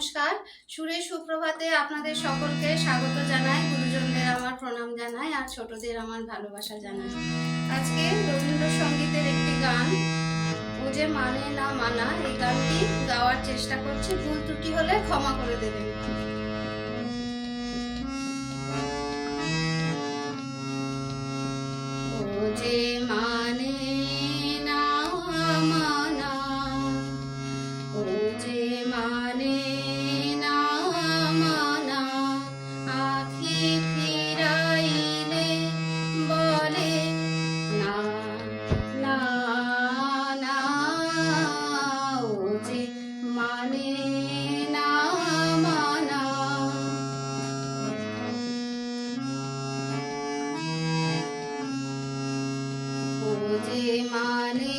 নমস্কার। সুরের সুপ্রভাতে আপনাদের সকলকে স্বাগত জানাই, গুরুজনদের আমার প্রণাম জানাই আর ছোটদের আমার ভালোবাসা জানাই। আজকে রবীন্দ্রসঙ্গীতের একটি গান, ও যে মানে না মানা, এই গানটি গাওয়ার চেষ্টা করছি। ভুল ত্রুটি হলে ক্ষমা করে দেবেন। ও যে মানে যে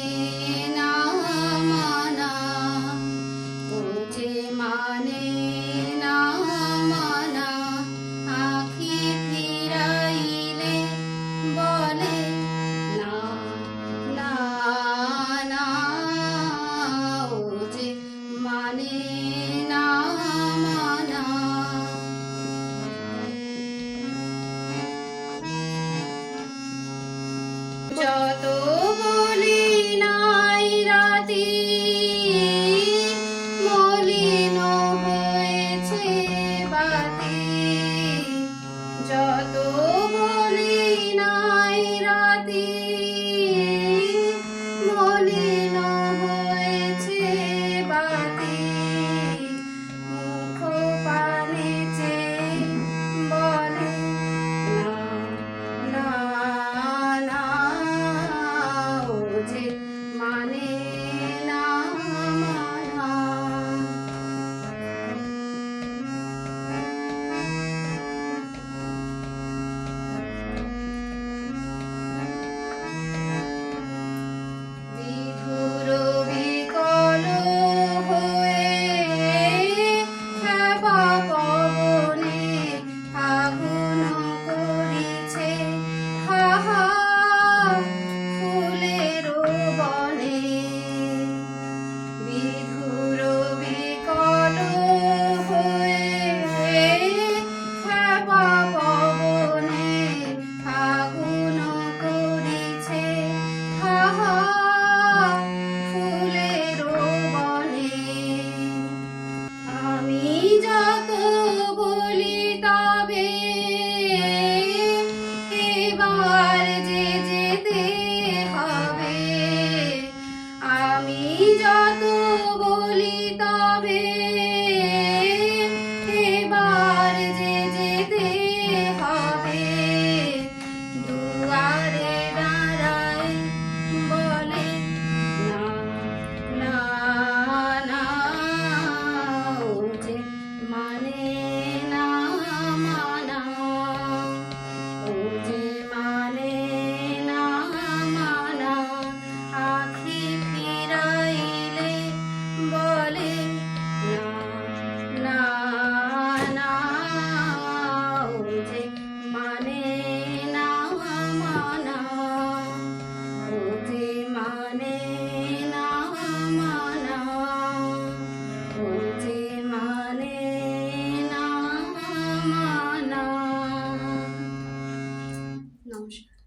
see. এবার যে যেতে হবে। আমি যত বলি তবে এবার যে যেতে হবে। দুয়ারে দাঁড়ায় বলে, না না না মানে না মানা নমস্কার